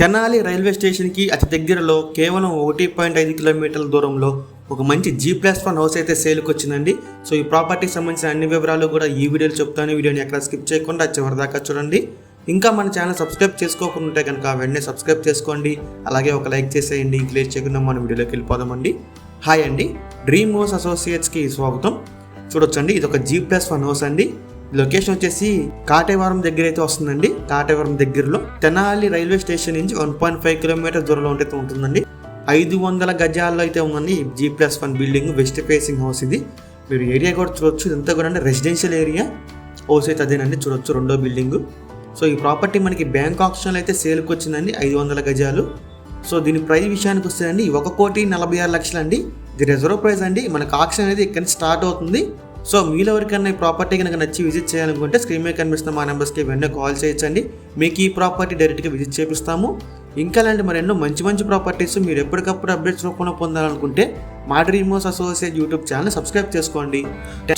Tenali railway స్టేషన్కి అతి దగ్గరలో కేవలం ఒకటి పాయింట్ ఐదు కిలోమీటర్ల దూరంలో ఒక మంచి జీ ప్లస్ వన్ హౌస్ అయితే సేల్కి వచ్చిందండి సో ఈ ప్రాపర్టీకి సంబంధించిన అన్ని వివరాలు కూడా ఈ వీడియోలో చెప్తాను. వీడియోని ఎక్కడ స్కిప్ చేయకుండా చివరిదాకా చూడండి. ఇంకా మన ఛానల్ సబ్స్క్రైబ్ చేసుకోకుండా ఉంటే కనుక వెంటనే సబ్స్క్రైబ్ చేసుకోండి. అలాగే ఒక లైక్ చేసేయండి. ఇంక లేట్ చేయకుండా మన వీడియోలోకి వెళ్ళిపోదామండి. హాయ్ అండి. డ్రీమ్ హౌస్ అసోసియేట్స్కి స్వాగతం. చూడొచ్చండి. ఇది ఒక జీ ప్లస్ వన్ హౌస్ అండి. లొకేషన్ వచ్చేసి కాటేవరం దగ్గర అయితే వస్తుందండి. కాటేవరం దగ్గరలో తెనాలి రైల్వే స్టేషన్ నుంచి వన్ పాయింట్ ఫైవ్ కిలోమీటర్ దూరంలో అయితే ఉంటుందండి. ఐదు వందల గజాల్లో అయితే ఉందండి G plus one building west facing house ఇది. మీరు ఏరియా కూడా చూడొచ్చు. ఇదంతా కూడా అంటే రెసిడెన్షియల్ ఏరియా హౌస్ అయితే అదేనండి. చూడొచ్చు రెండో బిల్డింగ్ సో ఈ ప్రాపర్టీ మనకి బ్యాంక్ ఆప్షన్లో అయితే సేల్కి వచ్చిందండి ఐదు వందల గజాలు. సో దీని ప్రైస్ విషయానికి వస్తుందండి ఒక కోటి నలభై ఆరు లక్షలు అండి ఇది రిజర్వ్ ప్రైస్ అండి. మనకు ఆక్షన్ అనేది ఇక్కడ స్టార్ట్ అవుతుంది. సో మీలో ఎవరికైనా ఈ ప్రాపర్టీ కనుక నచ్చి విజిట్ చేయాలనుకుంటే స్క్రీన్ మీద కనిపిస్తున్న మా నెంబర్స్కి వెంటనే కాల్ చేయొచ్చండి. మీకు ఈ ప్రాపర్టీ డైరెక్ట్గా విజిట్ చేపిస్తాము. ఇంకా లాంటి మరెన్నో మంచి మంచి ప్రాపర్టీస్ మీరు ఎప్పటికప్పుడు అప్డేట్స్ రూపంలో పొందాలనుకుంటే మా డ్రీమోస్ అసోసియేట్ యూట్యూబ్ ఛానల్ సబ్స్క్రైబ్ చేసుకోండి.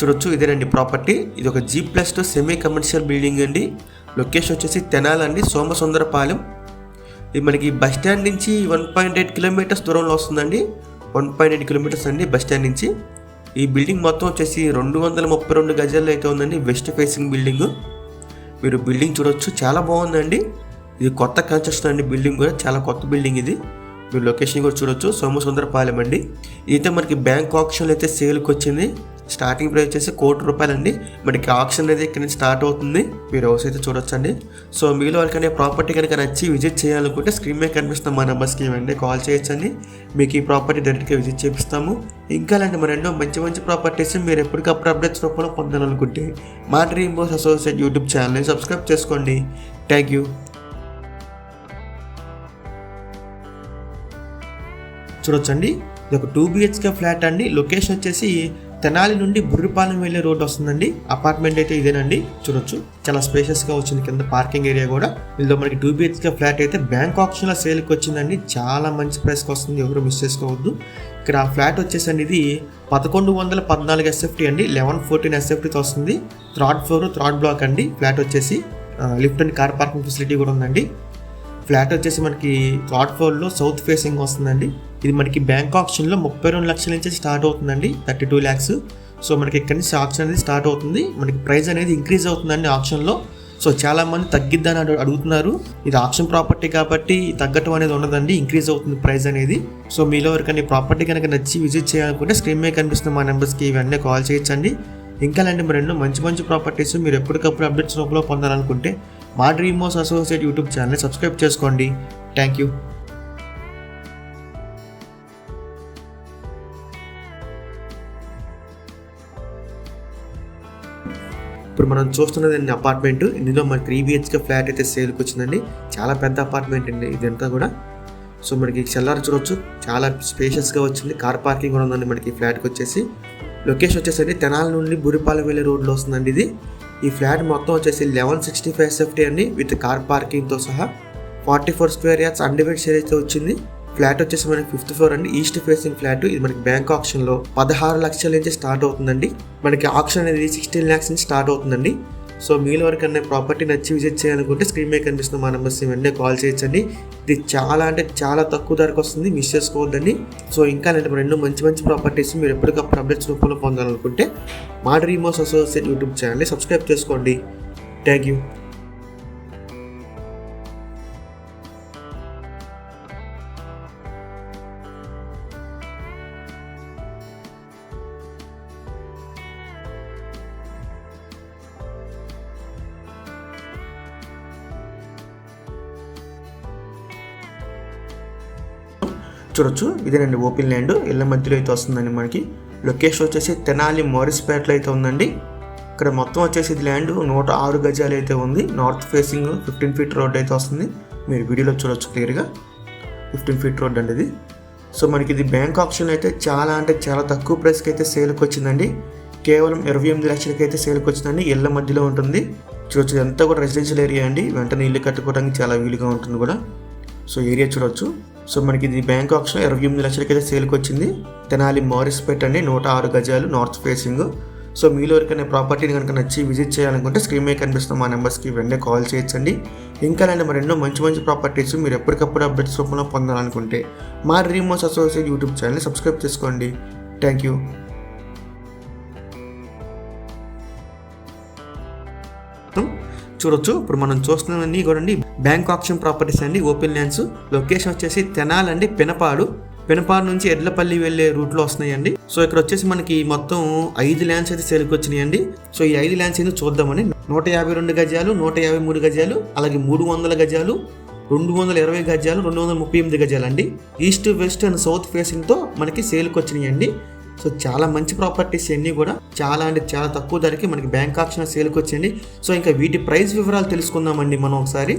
చూడొచ్చు ఇదేనండి ప్రాపర్టీ ఇది ఒక G plus two semi commercial building అండి. లొకేషన్ వచ్చేసి తెనాలండి సోమసుందరపాలెం. ఇది మనకి బస్ స్టాండ్ నుంచి వన్ పాయింట్ ఎయిట్ కిలోమీటర్స్ దూరంలో వస్తుందండి. వన్ పాయింట్ ఎయిట్ కిలోమీటర్స్ అండి బస్ స్టాండ్ నుంచి. ఈ బిల్డింగ్ మొత్తం వచ్చేసి రెండు వందల ముప్పై రెండు గజాల్లో అయితే ఉందండి. West facing building. మీరు బిల్డింగ్ చూడొచ్చు. చాలా బాగుందండి. ఇది కొత్త కన్స్ట్రక్షన్ అండి బిల్డింగ్ కూడా. చాలా కొత్త బిల్డింగ్ ఇది. మీరు లొకేషన్ కూడా చూడొచ్చు. సోమసుందరపాలెం అండి. ఇదైతే మనకి బ్యాంక్ ఆప్షన్లో అయితే సేల్కి వచ్చింది. స్టార్టింగ్ ప్రైస్ వచ్చేసి కోటి రూపాయలండి. మనకి ఆప్షన్ అనేది ఇక్కడ నుంచి స్టార్ట్ అవుతుంది. మీరు హౌస్ అయితే చూడొచ్చండి. సో మీలో ఎవరికైనా ప్రాపర్టీ కనుక నచ్చి విజిట్ చేయాలనుకుంటే స్క్రీన్ మీద కనిపిస్తున్న మా నెంబర్స్కి వెంటనే కాల్ చేయొచ్చండి. మీకు ఈ ప్రాపర్టీ డైరెక్ట్గా విజిట్ చేపిస్తాము. ఇంకా అలాంటి మరెన్నో మంచి మంచి ప్రాపర్టీస్ మీరు ఎప్పటికప్పుడు అప్డేట్స్ రూపంలో పొందాలనుకుంటే మా డ్రీమ్ బోస్ అసోసియేట్ యూట్యూబ్ ఛానల్ని సబ్స్క్రైబ్ చేసుకోండి. థ్యాంక్ యూ చూడొచ్చండి. ఇది ఒక టూ బిహెచ్కే ఫ్లాట్ అండి. లొకేషన్ వచ్చేసి తెనాలి నుండి బుర్రిపాలెం వెళ్ళే రోడ్ వస్తుందండి. అపార్ట్మెంట్ అయితే ఇదేనండి. చూడొచ్చు. చాలా స్పేషియస్గా వచ్చింది. కింద పార్కింగ్ ఏరియా కూడా. ఇందులో మనకి టూ బిహెచ్కే ఫ్లాట్ అయితే బ్యాంక్ ఆప్షన్ లా సేల్కి వచ్చిందండి. చాలా మంచి ప్రైస్కి వస్తుంది. ఎవరు మిస్ చేసుకోవద్దు. ఇక్కడ ఆ ఫ్లాట్ వచ్చేసండి. ఇది పదకొండు వందల పద్నాలుగు ఎస్ఎఫ్టీ అండి. లెవెన్ ఫోర్టీన్ ఎస్ఎఫ్టీతో వస్తుంది. థర్డ్ ఫ్లోర్ థర్డ్ బ్లాక్ అండి. ఫ్లాట్ వచ్చేసి lift and car parking facility కూడా ఉందండి. ఫ్లాట్ వచ్చేసి మనకి థర్డ్ ఫ్లోర్లో సౌత్ ఫేసింగ్ వస్తుందండి. ఇది మనకి బ్యాంక్ ఆప్షన్లో ముప్పై రెండు లక్షల నుంచి స్టార్ట్ అవుతుందండి థర్టీ టూ ల్యాక్స్. సో మనకి ఇక్కడ నుంచి ఆప్షన్ అనేది స్టార్ట్ అవుతుంది. మనకి ప్రైస్ అనేది ఇంక్రీజ్ అవుతుందండి ఆప్షన్లో సో చాలా మంది తగ్గిద్దని అడుగుతున్నారు. ఇది ఆప్షన్ ప్రాపర్టీ కాబట్టి తగ్గటం అనేది ఉండదండి ఇంక్రీజ్ అవుతుంది ప్రైస్ అనేది. సో మీలో ఎవరికైనా ప్రాపర్టీ కనుక నచ్చి విజిట్ చేయాలనుకుంటే స్క్రీన్ మీద కనిపిస్తున్న మా నెంబర్స్కి ఇవన్నీ కాల్ చేయొచ్చండి. ఇంకా లాంటి మరెన్నో మంచి మంచి ప్రాపర్టీస్ మీరు ఎప్పటికప్పుడు అప్డేట్స్ రూపంలో పొందాలనుకుంటే మా డ్రీమోస్ అసోసియేట్ యూట్యూబ్ ఛానల్ సబ్స్క్రైబ్ చేసుకోండి. థ్యాంక్ యూ ఇప్పుడు మనం చూస్తున్నది అండి అపార్ట్మెంట్ ఇందులో మనకి త్రీ బిహెచ్కే ఫ్లాట్ అయితే సేల్కి వచ్చిందండి. చాలా పెద్ద అపార్ట్మెంట్ అండి ఇదంతా కూడా. సో మనకి సెల్లార్ చూడొచ్చు. చాలా స్పేషియస్గా వచ్చింది. కార్ పార్కింగ్ కూడా ఉందండి మనకి ఫ్లాట్కి వచ్చేసి. లొకేషన్ వచ్చేసరికి తెనాల నుండి బురిపాలెం వెళ్ళే రోడ్లో వస్తుందండి ఇది. ఈ ఫ్లాట్ మొత్తం వచ్చేసి లెవెన్ సిక్స్టీ ఫైవ్ సెఫ్టీ అండి విత్ కార్ పార్కింగ్తో సహా. Forty four square yards undivided share అయితే వచ్చింది. ఫ్లాట్ వచ్చేసి మనకి ఫిఫ్త్ ఫ్లోర్ అండి. ఈస్ట్ ఫేసింగ్ ఫ్లాట్ ఇది మనకి బ్యాంక్ ఆప్షన్లో పదహారు లక్షల నుంచి స్టార్ట్ అవుతుందండి. మనకి ఆప్షన్ అనేది సిక్స్టీన్ ల్యాక్స్ నుంచి స్టార్ట్ అవుతుందండి. సో మీలో వరకన్నా ప్రాపర్టీ నచ్చి విజిట్ చేయాలనుకుంటే స్క్రీన్ మీద కనిపిస్తున్న మా నెంబర్స్ వెంటనే కాల్ చేయొచ్చండి. ఇది చాలా అంటే చాలా తక్కువ ధరకు వస్తుంది మిస్ చేసుకోవద్దండి. సో ఇంకా నేను రెండు మంచి మంచి ప్రాపర్టీస్ మీరు ఎప్పటికప్పుడు అప్డేట్స్ రూపంలో పొందాలనుకుంటే మా డ్రీమోస్ అసోసియేట్ యూట్యూబ్ ఛానల్ని సబ్స్క్రైబ్ చేసుకోండి. థ్యాంక్ యూ చూడొచ్చు. ఇదేనండి ఓపెన్ ల్యాండ్. ఇళ్ళ మధ్యలో అయితే వస్తుందండి మనకి. లొకేషన్ వచ్చేసి తెనాలి మోరిస్పేటలో అయితే ఉందండి. ఇక్కడ మొత్తం వచ్చేసి ఇది ల్యాండ్. నూట ఆరు గజాలు అయితే ఉంది. North facing fifteen feet road అయితే వస్తుంది. మీరు వీడియోలో చూడొచ్చు క్లియర్గా. ఫిఫ్టీన్ ఫీట్ రోడ్ అండి ఇది. సో మనకి ఇది బ్యాంక్ ఆప్షన్ అయితే చాలా అంటే చాలా తక్కువ ప్రైస్కి అయితే సేల్కి వచ్చిందండి. కేవలం ఇరవై ఎనిమిది లక్షలకి అయితే సేల్కి వచ్చిందండి. ఇళ్ళ మధ్యలో ఉంటుంది. చూడొచ్చు ఇదంతా కూడా రెసిడెన్షియల్ ఏరియా అండి. వెంటనే ఇల్లు కట్టుకోవడానికి చాలా వీలుగా ఉంటుంది కూడా. సో ఏరియా చూడొచ్చు. సో మనకి ఇది బ్యాంక్ ఆప్షన్ ఇరవై ఎనిమిది లక్షలకైతే సేల్కి వచ్చింది తెనాలి మారిస్పేట్ అండి నూట ఆరు గజాలు నార్త్ ఫేసింగ్. సో మీలో ఎవరికైనా ప్రాపర్టీని కనుక నచ్చి విజిట్ చేయాలనుకుంటే స్క్రీన్ మీద కనిపిస్తున్న మా నెంబర్స్కి వెంటనే కాల్ చేయొచ్చండి. ఇంకా ఇలాంటి మరెన్నో మంచి మంచి ప్రాపర్టీస్ మీరు ఎప్పటికప్పుడు అప్డేట్స్ రూపంలో పొందాలనుకుంటే మా dream associate YouTube channel subscribe చేసుకోండి. Thank you. చూడొచ్చు. ఇప్పుడు మనం చూస్తున్నవన్నీ కూడా అండి. బ్యాంక్ ఆప్షన్ ప్రాపర్టీస్ అండి ఓపెన్ ల్యాండ్స్. లొకేషన్ వచ్చేసి తెనాలండి పెనపాడు. పెనపాడు నుంచి ఎడ్లపల్లి వెళ్ళే రూట్లో వస్తున్నాయండి. సో ఇక్కడ వచ్చేసి మనకి మొత్తం ఐదు ల్యాండ్స్ అయితే సేల్కి వచ్చినాయండి. సో ఈ ఐదు ల్యాండ్స్ ఏందో చూద్దామని నూట యాభై రెండు గజాలు నూట యాభై మూడు గజాలు అలాగే మూడు వందల గజాలు రెండు వందల ఇరవై గజాలు రెండు వందల ముప్పై ఎనిమిది గజాలు అండి ఈస్ట్ వెస్ట్ అండ్ సౌత్ ఫేసింగ్తో మనకి సేల్కి వచ్చినాయండి. సో చాలా మంచి ప్రాపర్టీస్ అన్నీ కూడా. చాలా అంటే చాలా తక్కువ ధరకి మనకి బ్యాంక్ ఆప్షన్ సేల్కి వచ్చింది సో ఇంకా వీటి ప్రైస్ వివరాలు తెలుసుకుందామండి మనం ఒకసారి.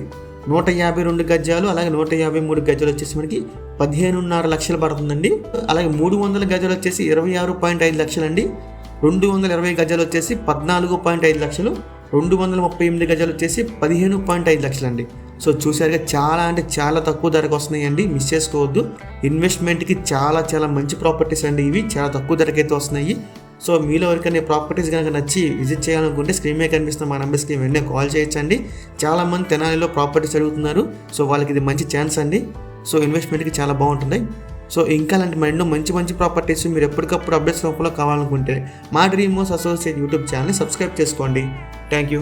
నూట యాభై రెండు గజాలు అలాగే నూట యాభై మూడు గజాలు వచ్చేసి మనకి పదిహేనున్నర లక్షలు పడుతుందండి. అలాగే మూడు వందల గజాలు వచ్చేసి ఇరవై ఆరు పాయింట్ ఐదు లక్షలు అండి రెండు వందల ఇరవై గజాలు వచ్చేసి పద్నాలుగు పాయింట్ ఐదు లక్షలు. రెండు వందల ముప్పై ఎనిమిది గజాలు వచ్చేసి పదిహేను పాయింట్ ఐదు లక్షలండి. సో చూసారుగా చాలా అంటే చాలా తక్కువ ధరకు వస్తున్నాయండి. మిస్ చేసుకోవద్దు. ఇన్వెస్ట్మెంట్కి చాలా చాలా మంచి ప్రాపర్టీస్ అండి ఇవి. చాలా తక్కువ ధరకైతే వస్తున్నాయి. సో మీలో ఎవరికైనా ప్రాపర్టీస్ కనుక నచ్చి విజిట్ చేయాలనుకుంటే స్క్రీన్ మీద కనిపిస్తున్న మా నెంబర్స్కి వెంటనే కాల్ చేయొచ్చండి. చాలా మంది తెనాలిలో ప్రాపర్టీస్ అడుగుతున్నారు. సో వాళ్ళకి ఇది మంచి ఛాన్స్ అండి. సో ఇన్వెస్ట్మెంట్కి చాలా బాగుంటుంది సో ఇంకా అలాంటి మరెన్నో మంచి మంచి ప్రాపర్టీస్ మీరు ఎప్పటికప్పుడు అప్డేట్స్ లోపల కావాలనుకుంటే మా డ్రీమ్ హౌస్ అసోసియేట్ యూట్యూబ్ ఛానల్ని సబ్స్క్రైబ్ చేసుకోండి. Thank you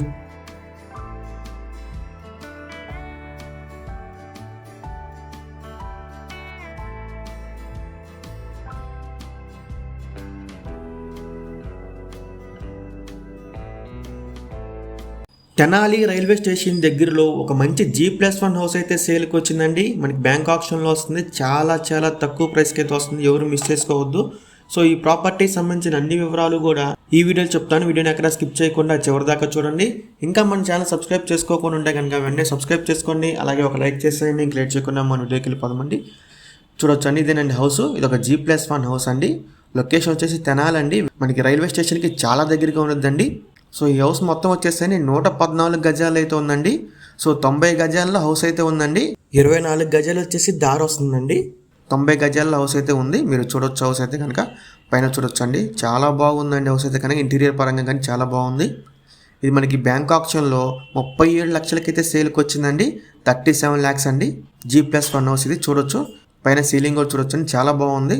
Tenali railway station దగ్గరలో ఒక మంచి జీ ప్లస్ వన్ హౌస్ అయితే సేల్కి వచ్చిందండి. మనకి బ్యాంక్ ఆప్షన్లో వస్తుంది. చాలా చాలా తక్కువ ప్రైస్కి అయితే వస్తుంది. ఎవరు మిస్ చేసుకోవద్దు. సో ఈ ప్రాపర్టీ సంబంధించిన అన్ని వివరాలు కూడా ఈ వీడియోలో చెప్తాను. వీడియోని ఎక్కడ స్కిప్ చేయకుండా చివరి దాకా చూడండి. ఇంకా మన ఛానల్ సబ్స్క్రైబ్ చేసుకోకుండా ఉంటే కనుక వెంటనే సబ్స్క్రైబ్ చేసుకోండి. అలాగే ఒక లైక్ చేసేయండి. ఇంక లేట్ చేయకుండా మన వీడియోకి వెళ్ళిపోదామండి. చూడొచ్చు అండి ఇదేనండి హౌస్ ఇది ఒక జీ ప్లస్ వన్ హౌస్ అండి. లొకేషన్ వచ్చేసి తెనాలండి. మనకి రైల్వే స్టేషన్కి చాలా దగ్గరగా ఉన్నదండి. సో ఈ హౌస్ మొత్తం వచ్చేసి నూట పద్నాలుగు గజాలు అయితే ఉందండి. సో తొంభై గజాల్లో హౌస్ అయితే ఉందండి. ఇరవై నాలుగు గజాలు వచ్చేసి దారి వస్తుందండి. తొంభై గజాల హౌస్ అయితే ఉంది. మీరు చూడొచ్చు హౌస్ అయితే కనుక. పైన చూడొచ్చు అండి చాలా బాగుందండి హౌస్ అయితే కనుక. ఇంటీరియర్ పరంగా కానీ చాలా బాగుంది. ఇది మనకి బ్యాంక్ ఆప్షన్లో ముప్పై ఏడు లక్షలకైతే సేల్కి వచ్చిందండి. థర్టీ సెవెన్ ల్యాక్స్ అండి. జీ ప్లస్ వన్ హౌస్ ఇది చూడొచ్చు. పైన సీలింగ్ కూడా చూడొచ్చు అండి చాలా బాగుంది.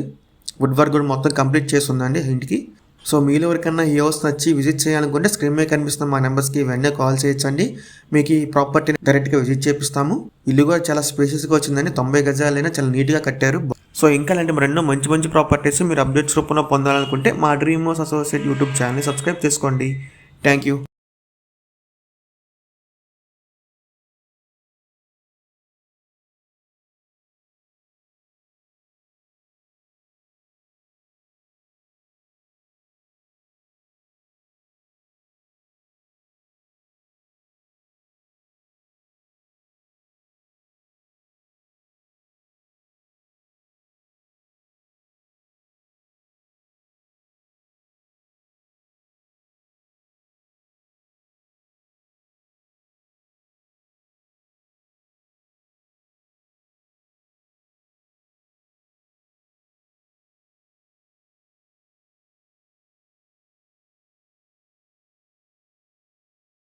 వుడ్ వర్క్ కూడా మొత్తం కంప్లీట్ చేసి ఉందండి ఇంటికి సో మీలో ఎవరికైనా ఈ హౌస్ నచ్చి విజిట్ చేయాలనుకుంటే స్క్రీన్ మీద కనిపిస్తున్న మా నెంబర్స్కి వెంటనే కాల్ చేయొచ్చండి. మీకు ఈ ప్రాపర్టీని డైరెక్ట్గా విజిట్ చేపిస్తాము. ఇల్లు కూడా చాలా స్పేషియస్గా వచ్చిందండి. తొంభై గజాలైనా చాలా నీట్గా కట్టారు. సో ఇంకా అలాంటి మరెన్నో మంచి మంచి ప్రాపర్టీస్ మీరు అప్డేట్స్ రూపంలో పొందాలనుకుంటే మా డ్రీమ్ హౌస్ అసోసియేట్ యూట్యూబ్ ఛానల్ని సబ్స్క్రైబ్ చేసుకోండి. Thank you